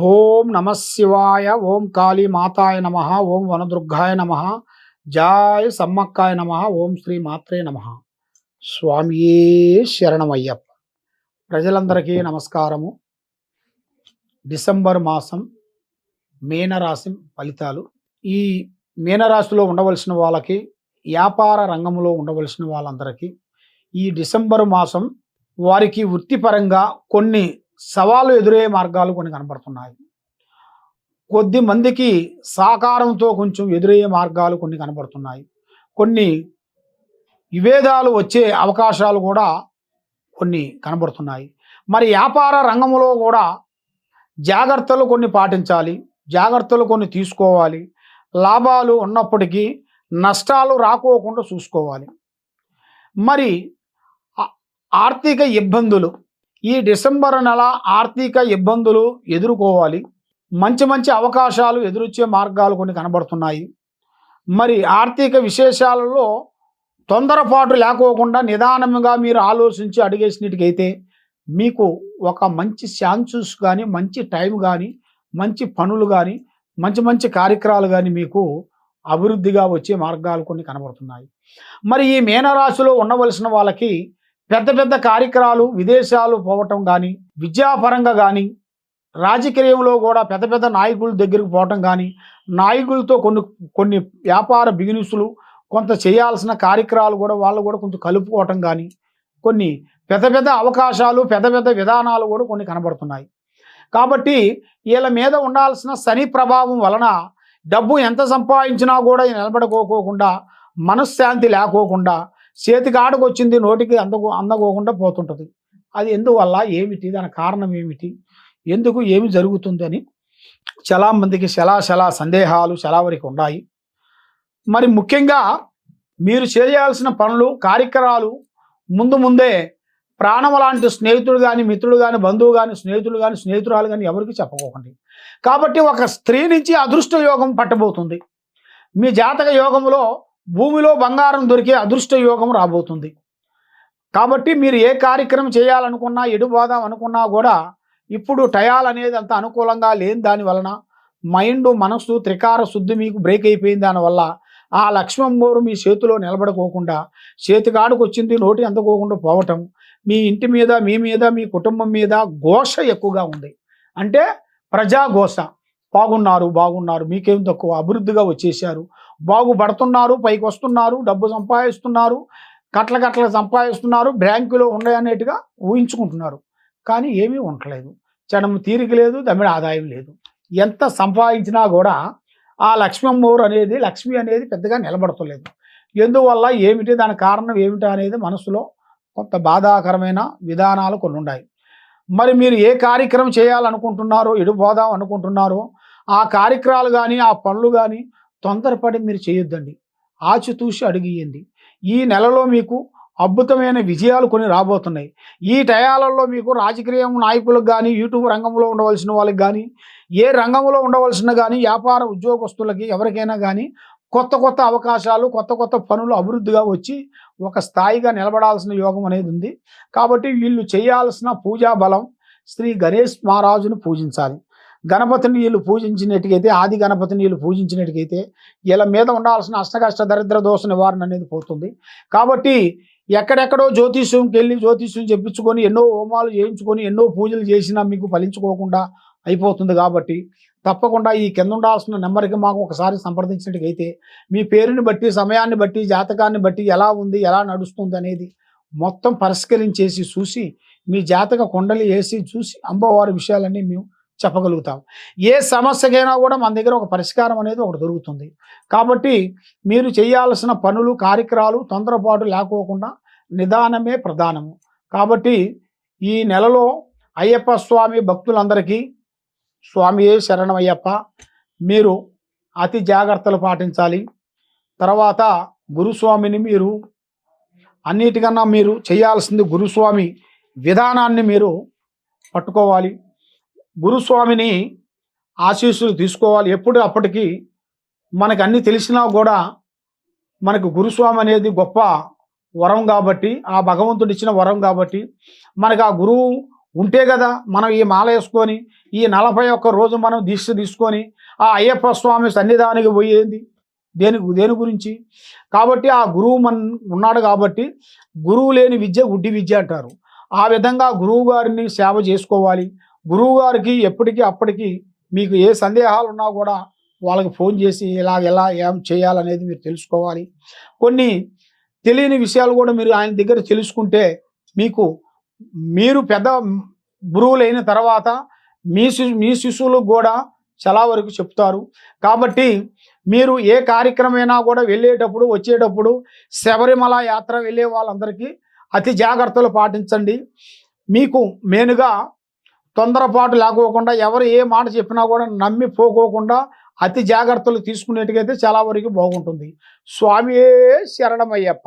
ఓం నమ శివాయ ఓం కాళీ మాతాయ నమ ఓం వనదుర్గాయ నమ జాయ సమ్మక్కాయ నమ ఓం శ్రీ మాత్రే నమ. స్వామియే శరణమయ్యప్ప. ప్రజలందరికీ నమస్కారము. డిసెంబర్ మాసం మీనరాశి ఫలితాలు. ఈ మీనరాశిలో ఉండవలసిన వాళ్ళకి వ్యాపార రంగంలో ఉండవలసిన వాళ్ళందరికీ ఈ డిసెంబర్ మాసం వారికి వృత్తిపరంగా కొన్ని సవాలు ఎదురయ్యే మార్గాలు కొన్ని కనబడుతున్నాయి కొద్ది మందికి సాకారంతో కొంచెం ఎదురయ్యే మార్గాలు కొన్ని కనబడుతున్నాయి కొన్ని విభేదాలు వచ్చే అవకాశాలు కూడా కొన్ని కనబడుతున్నాయి మరి వ్యాపార రంగంలో కూడా జాగ్రత్తలు కొన్ని పాటించాలి జాగ్రత్తలు కొన్ని తీసుకోవాలి లాభాలు ఉన్నప్పటికీ నష్టాలు రాకోకుండా చూసుకోవాలి. మరి ఆర్థిక ఇబ్బందులు ఈ డిసెంబర్ నెల ఆర్థిక ఇబ్బందులు ఎదుర్కోవాలి. మంచి మంచి అవకాశాలు ఎదురొచ్చే మార్గాలు కొన్ని కనబడుతున్నాయి. మరి ఆర్థిక విశేషాలలో తొందరపాటు లేకోకుండా నిదానంగా మీరు ఆలోచించి అడిగేసినట్టుకైతే మీకు ఒక మంచి ఛాన్సెస్ కానీ మంచి టైం కానీ మంచి పనులు కానీ మంచి మంచి కార్యక్రమాలు కానీ మీకు అభివృద్ధిగా వచ్చే మార్గాలు కొన్ని కనబడుతున్నాయి. మరి ఈ మీనరాశిలో ఉండవలసిన వాళ్ళకి పెద్ద పెద్ద కార్యక్రమాలు విదేశాలు పోవటం కానీ విద్యాపరంగా కానీ రాజకీయంలో కూడా పెద్ద పెద్ద నాయకుల దగ్గరికి పోవటం కానీ నాయకులతో కొన్ని కొన్ని వ్యాపార బిజినెస్లు కొంత చేయాల్సిన కార్యక్రమాలు కూడా వాళ్ళు కూడా కొంచెం కలుపుకోవటం కానీ కొన్ని పెద్ద పెద్ద అవకాశాలు పెద్ద పెద్ద విధానాలు కూడా కొన్ని కనబడుతున్నాయి. కాబట్టి వీళ్ళ మీద ఉండాల్సిన శని ప్రభావం వలన డబ్బు ఎంత సంపాదించినా కూడా నిలబడుకోకోకుండా మనశ్శాంతి లేకోకుండా చేతికి ఆడకొచ్చింది నోటికి అందకు అందకోకుండా పోతుంటుంది. అది ఎందువల్ల? ఏమిటి? దాని కారణం ఏమిటి? ఎందుకు? ఏమి జరుగుతుంది అని చాలా మందికి చాలా చాలా సందేహాలు చాలా వరకు ఉన్నాయి. మరి ముఖ్యంగా మీరు చేయాల్సిన పనులు కార్యక్రమాలు ముందు ముందే ప్రాణం లాంటి స్నేహితుడు కానీ మిత్రుడు కానీ బంధువు కానీ స్నేహితుడు కానీ స్నేహితురాలు కానీ ఎవరికి చెప్పుకోకండి. కాబట్టి ఒక స్త్రీ నుంచి అదృష్ట యోగం పట్టబోతుంది. మీ జాతక యోగంలో భూమిలో బంగారం దొరికే అదృష్ట యోగం రాబోతుంది. కాబట్టి మీరు ఏ కార్యక్రమం చేయాలనుకున్నా ఎటు అనుకున్నా కూడా ఇప్పుడు టయాల్ అనేది అంత అనుకూలంగా లేని దాని వలన మైండ్ మనస్సు త్రికార శుద్ధి మీకు బ్రేక్ అయిపోయింది దానివల్ల ఆ లక్ష్మమ్మోరు మీ చేతిలో నిలబడుకోకుండా చేతికాడుకు వచ్చింది నోటి అందుకోకుండా పోవటం మీ ఇంటి మీద మీ మీద మీ కుటుంబం మీద ఘోష ఎక్కువగా ఉంది. అంటే ప్రజాఘోష. బాగున్నారు బాగున్నారు మీకేం తక్కువ అభివృద్ధిగా వచ్చేసారు బాగుపడుతున్నారు పైకి వస్తున్నారు డబ్బు సంపాదిస్తున్నారు కట్ల కట్ల సంపాదిస్తున్నారు బ్యాంకులో ఉన్నాయనేట్టుగా ఊహించుకుంటున్నారు. కానీ ఏమీ ఉండలేదు జనం తీరిక లేదు దమ్మిడ ఆదాయం లేదు. ఎంత సంపాదించినా కూడా ఆ లక్ష్మమ్మూరు అనేది లక్ష్మి అనేది పెద్దగా నిలబడతలేదు. ఎందువల్ల ఏమిటి దాని కారణం ఏమిటి అనేది మనసులో కొంత బాధాకరమైన విధానాలు కొన్ని ఉన్నాయి మరి మీరు ఏ కార్యక్రమం చేయాలనుకుంటున్నారో ఎడిపోదాం అనుకుంటున్నారో ఆ కార్యక్రమాలు కానీ ఆ పనులు కానీ తొందరపడి మీరు చేయొద్దండి. ఆచితూచి అడిగియండి ఈ నెలలో మీకు అద్భుతమైన విజయాలు కొన్ని రాబోతున్నాయి. ఈ టయాలలో మీకు రాజకీయ నాయకులకు కానీ యూట్యూబ్ రంగంలో ఉండవలసిన వాళ్ళకి కానీ ఏ రంగంలో ఉండవలసిన కానీ వ్యాపార ఉద్యోగస్తులకి ఎవరికైనా కానీ కొత్త కొత్త అవకాశాలు కొత్త కొత్త పనులు అభివృద్ధిగా వచ్చి ఒక స్థాయిగా నిలబడాల్సిన యోగం అనేది ఉంది. కాబట్టి వీళ్ళు చేయాల్సిన పూజా బలం శ్రీ గణేష్ మహారాజును పూజించాలి. గణపతిని వీళ్ళు పూజించినట్టుకైతే ఆది గణపతిని వీళ్ళు పూజించినట్టుకైతే వీళ్ళ మీద ఉండాల్సిన అష్టకష్ట దరిద్ర దోష నివారణ అనేది పోతుంది. కాబట్టి ఎక్కడెక్కడో జ్యోతిష్యంకి వెళ్ళి జ్యోతిష్యం చెప్పించుకొని ఎన్నో హోమాలు చేయించుకొని ఎన్నో పూజలు చేసినా మీకు ఫలించుకోకుండా అయిపోతుంది కాబట్టి తప్పకుండా ఈ కింద ఉండాల్సిన నెంబర్కి మాకు ఒకసారి సంప్రదించినట్టుకైతే మీ పేరుని బట్టి సమయాన్ని బట్టి జాతకాన్ని బట్టి ఎలా ఉంది ఎలా నడుస్తుంది అనేది మొత్తం పరిష్కరించేసి చూసి మీ జాతక కొండలు వేసి చూసి అమ్మవారి విషయాలన్నీ మేము చెప్పగలుగుతాం. ఏ సమస్యకైనా కూడా మన దగ్గర ఒక పరిష్కారం అనేది ఒకటి దొరుకుతుంది. కాబట్టి మీరు చేయాల్సిన పనులు కార్యక్రమాలు తొందరపాటు లేకోకుండా నిదానమే ప్రధానము. కాబట్టి ఈ నెలలో అయ్యప్ప స్వామి భక్తులందరికీ స్వామియే శరణమయ్యప్ప మీరు అతి జాగ్రత్తలు పాటించాలి. తర్వాత గురుస్వామిని మీరు అన్నిటికన్నా మీరు చేయాల్సింది గురుస్వామి విధానాన్ని మీరు పట్టుకోవాలి. గురుస్వామిని ఆశీస్సులు తీసుకోవాలి. ఎప్పుడు అప్పటికి మనకు అన్ని తెలిసినా కూడా మనకు గురుస్వామి అనేది గొప్ప వరం కాబట్టి ఆ భగవంతుడు ఇచ్చిన వరం కాబట్టి మనకు ఆ గురువు ఉంటే కదా మనం ఈ మాల వేసుకొని ఈ నలభై ఒక్క రోజు మనం దీక్ష తీసుకొని ఆ అయ్యప్ప స్వామి సన్నిధానికి పోయేది దేని దేని గురించి? కాబట్టి ఆ గురువు మన ఉన్నాడు కాబట్టి గురువు లేని విద్య గుడ్డి విద్య అంటారు. ఆ విధంగా గురువు గారిని సేవ చేసుకోవాలి. గురువు గారికి ఎప్పటికీ అప్పటికి మీకు ఏ సందేహాలు ఉన్నా కూడా వాళ్ళకి ఫోన్ చేసి ఇలా ఎలా ఏం చేయాలనేది మీరు తెలుసుకోవాలి. కొన్ని తెలియని విషయాలు కూడా మీరు ఆయన దగ్గర తెలుసుకుంటే మీకు మీరు పెద్ద గురువులైన తర్వాత మీ శిశు మీ శిశువులకు కూడా చాలా వరకు చెప్తారు. కాబట్టి మీరు ఏ కార్యక్రమైనా కూడా వెళ్ళేటప్పుడు వచ్చేటప్పుడు శబరిమల యాత్ర వెళ్ళే వాళ్ళందరికీ అతి జాగ్రత్తలు పాటించండి. మీకు మెయిన్గా తొందరపాటు లేకోకుండా ఎవరు ఏ మాట చెప్పినా కూడా నమ్మి పోకోకుండా అతి జాగ్రత్తలు తీసుకునేట్టుగైతే చాలా వరకు బాగుంటుంది. స్వామియే శరణమయ్యప్ప.